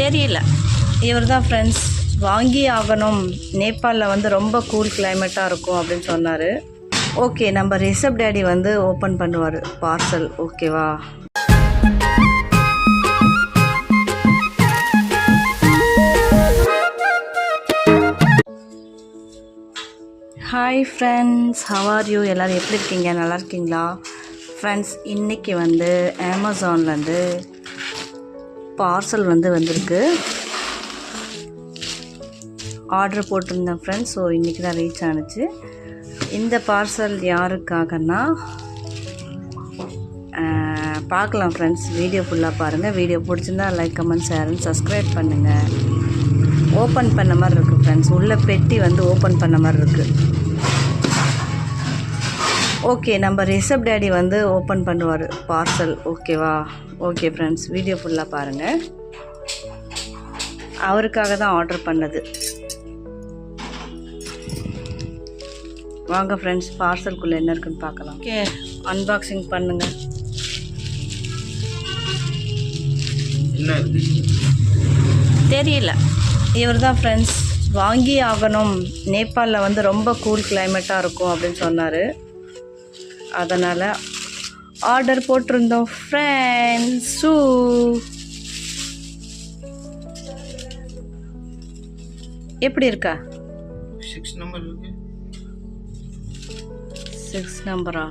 தெரியல. இவர் தான் ஃப்ரெண்ட்ஸ் வாங்கி ஆகணும். நேபாளில் வந்து ரொம்ப கூல் கிளைமேட்டாக இருக்கும் அப்படின்னு சொன்னார். ஓகே நம்ம ரிஷப் டேடி வந்து ஓப்பன் பண்ணுவார். பார்சல் ஓகேவா hi friends how are you எல்லோரும் எப்படி இருக்கீங்க? நல்லா இருக்கீங்களா? ஃப்ரெண்ட்ஸ் இன்றைக்கி வந்து அமேசான்லேருந்து பார்சல் வந்து வந்திருக்கு. ஆர்டர் போட்டிருந்தேன் ஃப்ரெண்ட்ஸ் ஸோ இன்றைக்கி தான் ரீச் ஆனுச்சு. இந்த பார்சல் யாருக்காகன்னா பார்க்கலாம் ஃப்ரெண்ட்ஸ் வீடியோ ஃபுல்லாக பாருங்கள் வீடியோ பிடிச்சிருந்தா like comment share and subscribe பண்ணுங்கள் ஓப்பன் பண்ண மாதிரி இருக்குது ஃப்ரெண்ட்ஸ் உள்ள பெட்டி வந்து ஓப்பன் பண்ண மாதிரி இருக்குது ஓகே நம்ம ரிஷப் டேடி வந்து ஓப்பன் பண்ணுவார் பார்சல் ஓகேவா ஓகே ஃப்ரெண்ட்ஸ் வீடியோ ஃபுல்லாக பாருங்கள் அவருக்காக தான் ஆர்டர் பண்ணது. வாங்க ஃப்ரெண்ட்ஸ் பார்சல்குள்ளே என்ன இருக்குன்னு பார்க்கலாம். ஓகே அன்பாக்சிங் பண்ணுங்கள் தெரியல. இவர் தான் ஃப்ரெண்ட்ஸ் வாங்கி ஆகணும். நேபாளில் வந்து ரொம்ப கூல் கிளைமேட்டாக இருக்கும் அப்படின்னு சொன்னார். அதனால் ஆர்டர் போட்டிருந்தோம் ஃப்ரெண்ட்ஸ் ஷூ எப்படி இருக்கா? சிக்ஸ் நம்பர் சிக்ஸ் நம்பரா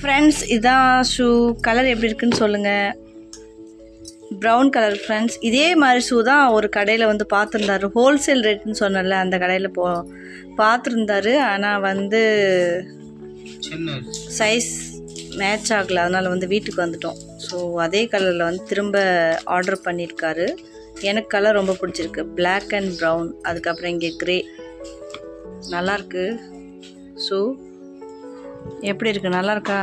ஃப்ரெண்ட்ஸ் இதான் ஷூ கலர் எப்படி இருக்குன்னு சொல்லுங்கள் ப்ரௌன் கலர் ஃப்ரெண்ட்ஸ் இதே மாதிரி ஷூ தான் ஒரு கடையில் வந்து பார்த்துருந்தாரு. ஹோல்சேல் ரேட்டுன்னு சொன்னல அந்த கடையில் போ பார்த்துருந்தாரு. ஆனால் வந்து சைஸ் மேட்ச் ஆகலை. அதனால் வந்து வீட்டுக்கு வந்துட்டோம். ஸோ அதே கலரில் வந்து திரும்ப ஆர்டர் பண்ணியிருக்காரு எனக்கு கலர் ரொம்ப பிடிச்சிருக்கு. பிளாக் அண்ட் ப்ரௌன் அதுக்கப்புறம் இங்கே க்ரே நல்லாயிருக்கு ஸோ எப்படி இருக்குது நல்லாயிருக்கா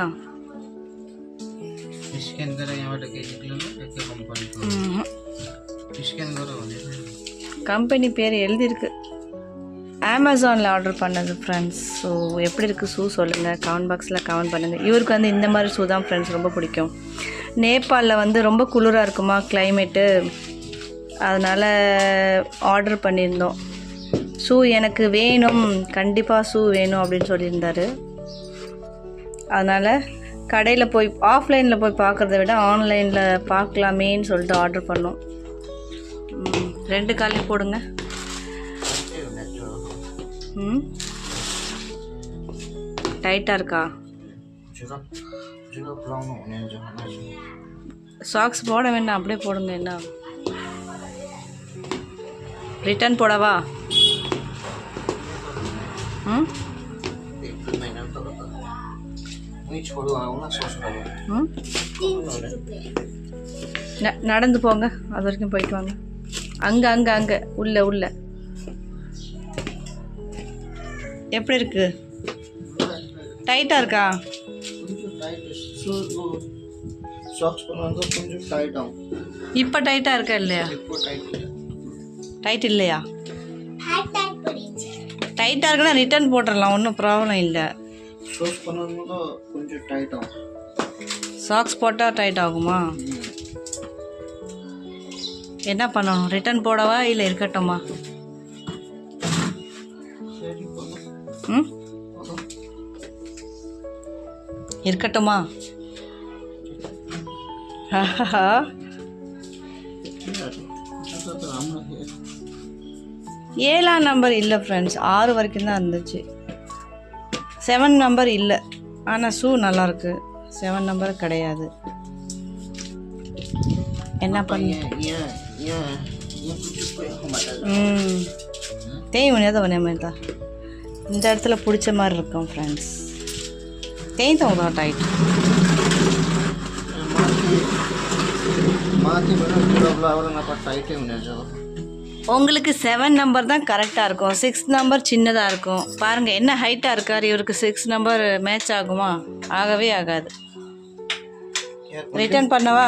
கம்பெனி பேர் యాభై எழுதியிருக்கு. அமேசானில் ஆர்டர் பண்ணது ஃப்ரெண்ட்ஸ் ஸோ எப்படி இருக்குது ஷூ சொல்லுங்கள் கமெண்ட் பாக்ஸில் கமெண்ட் பண்ணுங்கள் இவருக்கு வந்து இந்த மாதிரி ஷூ தான் ஃப்ரெண்ட்ஸ் ரொம்ப பிடிக்கும். நேபாளில் வந்து ரொம்ப குளிராக இருக்குமா கிளைமேட்டு அதனால் ஆர்டர் பண்ணியிருந்தோம். ஷூ எனக்கு வேணும். கண்டிப்பாக ஷூ வேணும் அப்படின்னு சொல்லியிருந்தாரு. அதனால் கடையில் போய் ஆஃப்லைனில் போய் பார்க்குறத விட ஆன்லைனில் பார்க்கலாமேன்னு சொல்லிட்டு ஆர்டர் பண்ணோம். ம், ரெண்டு காலையும் போடுங்க. ம். டைட்டாக இருக்கா? சாக்ஸ் போட வேண்டாம் அப்படியே போடுங்க என்ன? ரிட்டர்ன் போடவா? ம்? நடந்து போங்க. அது வரைக்கும் போயிட்டு வாங்க. அங்கே அங்கே அங்கே. உள்ள உள்ள. எப்படி இருக்கு? டைட்டாக இருக்கா? இப்போ டைட்டாக இருக்கா இல்லையா? டைட் இல்லையா? டைட்டாக இருக்குன்னா ரிட்டர்ன் போட்டுடலாம் ஒன்றும் ப்ராப்ளம் இல்லை. சாக்ஸ் போட்டால் டைட் ஆகுமா. என்ன பண்ணணும்? ரிட்டர்ன் போடவா இல்லை இருக்கட்டுமா? ம்? இருக்கட்டுமா? ஆஹா. ஏழாம் நம்பர் இல்லை ஃப்ரெண்ட்ஸ் ஆறு வரைக்கும் தான் இருந்துச்சு. செவன் நம்பர் இல்லை. ஆனால் ஷூ நல்லாயிருக்கு செவன் நம்பர் கிடையாது. என்ன பண்ணி ம். தேவை மணியாக தான் பண்ண தான் இந்த இடத்துல பிடிச்ச மாதிரி இருக்கும் ஃப்ரெண்ட்ஸ் தேன் தவங்க டைட் உங்களுக்கு செவன் நம்பர் தான் கரெக்டாக இருக்கும். சிக்ஸ் நம்பர் சின்னதாக இருக்கும். பாருங்கள் என்ன ஹைட்டாக இருக்கார்? இவருக்கு சிக்ஸ் நம்பர் மேட்ச் ஆகுமா? ஆகவே ஆகாது. ரிட்டர்ன் பண்ணவா?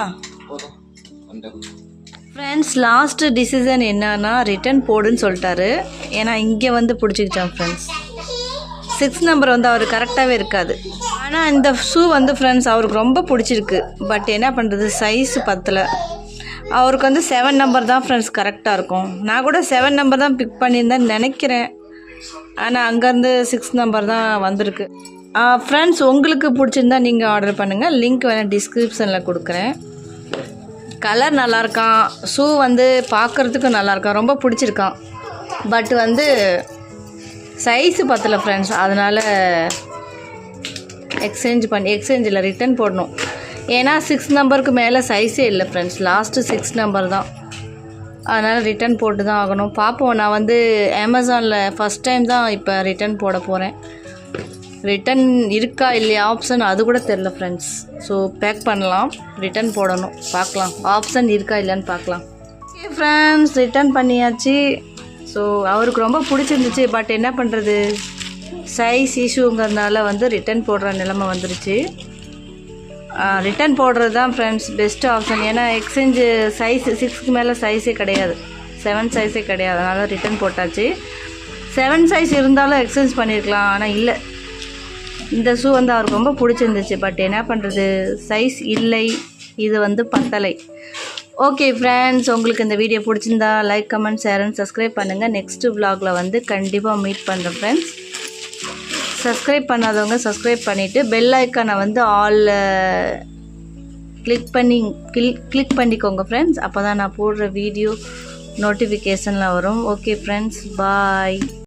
ஃப்ரெண்ட்ஸ் லாஸ்ட்டு டிசிஷன் என்னன்னா ரிட்டர்ன் போடுன்னு சொல்லிட்டாரு. ஏன்னா இங்கே வந்து பிடிச்சிக்கிச்சான் ஃப்ரெண்ட்ஸ் சிக்ஸ் நம்பர் வந்து அவர் கரெக்டாகவே இருக்காது ஆனால் இந்த ஷூ வந்து ஃப்ரெண்ட்ஸ் அவருக்கு ரொம்ப பிடிச்சிருக்கு. பட் என்ன பண்ணுறது சைஸ் பத்தில். அவருக்கு வந்து செவன் நம்பர் தான் ஃப்ரெண்ட்ஸ் கரெக்டாக இருக்கும். நான் கூட செவன் நம்பர் தான் பிக் பண்ணியிருந்தேன்னு நினைக்கிறேன். ஆனால் அங்கேருந்து சிக்ஸ் நம்பர் தான் வந்திருக்கு. ஃப்ரெண்ட்ஸ் உங்களுக்கு பிடிச்சிருந்தா நீங்கள் ஆர்டர் பண்ணுங்கள் லிங்க் வேணால் டிஸ்கிரிப்ஷனில் கொடுக்குறேன். கலர் நல்லாயிருக்கான். ஷூ வந்து பார்க்குறதுக்கு நல்லாயிருக்கான். ரொம்ப பிடிச்சிருக்கான். பட் வந்து சைஸு பத்தல ஃப்ரெண்ட்ஸ் அதனால் எக்ஸ்சேஞ்ச் பண்ணி எக்ஸ்சேஞ்சில் ரிட்டர்ன் போடணும். ஏன்னா சிக்ஸ் நம்பருக்கு மேலே சைஸே இல்லை ஃப்ரெண்ட்ஸ் லாஸ்ட்டு சிக்ஸ் நம்பர் தான். அதனால் ரிட்டர்ன் போட்டு தான் ஆகணும். பார்ப்போம் நான் வந்து அமேசானில் ஃபஸ்ட் டைம் தான் இப்போ ரிட்டர்ன் போட போகிறேன் ரிட்டன் இருக்கா இல்லையா ஆப்ஷன் அது கூட தெரில ஃப்ரெண்ட்ஸ் ஸோ பேக் பண்ணலாம். ரிட்டன் போடணும். பார்க்கலாம் ஆப்ஷன் இருக்கா இல்லையான்னு பார்க்கலாம் ஓகே ஃப்ரெண்ட்ஸ் ரிட்டர்ன் பண்ணியாச்சு. ஸோ அவருக்கு ரொம்ப பிடிச்சிருந்துச்சு பட் என்ன பண்ணுறது சைஸ் இஷ்யூங்கிறதுனால வந்து ரிட்டர்ன் போடுற நிலைமை வந்துருச்சு. ரிட்டர்ன் போடுறது தான் ஃப்ரெண்ட்ஸ் பெஸ்ட் ஆப்ஷன் ஏன்னா எக்ஸ்சேஞ்சு சைஸ் சிக்ஸ்க்கு மேலே சைஸே கிடையாது. செவன் சைஸே கிடையாது. அதனால் ரிட்டர்ன் போட்டாச்சு. செவன் சைஸ் இருந்தாலும் எக்ஸ்சேஞ்ச் பண்ணியிருக்கலாம் ஆனால் இல்லை. இந்த ஷூ வந்து அவருக்கு ரொம்ப பிடிச்சிருந்துச்சு பட் என்ன பண்ணுறது சைஸ் இல்லை. இது வந்து பத்தலை. ஓகே ஃப்ரெண்ட்ஸ் உங்களுக்கு இந்த வீடியோ பிடிச்சிருந்தா like comment share and subscribe பண்ணுங்கள் நெக்ஸ்ட்டு vlogல வந்து கண்டிப்பாக மீட் பண்ணுறேன் ஃப்ரெண்ட்ஸ் சப்ஸ்கிரைப் பண்ணாதவங்க சப்ஸ்கிரைப் பண்ணிவிட்டு பெல் ஐக்கானை வந்து ஆல் கிளிக் பண்ணி கிளிக் கிளிக் பண்ணிக்கோங்க ஃப்ரெண்ட்ஸ் அப்போ தான் நான் போடுற வீடியோ நோட்டிஃபிகேஷனில் வரும். Okay friends bye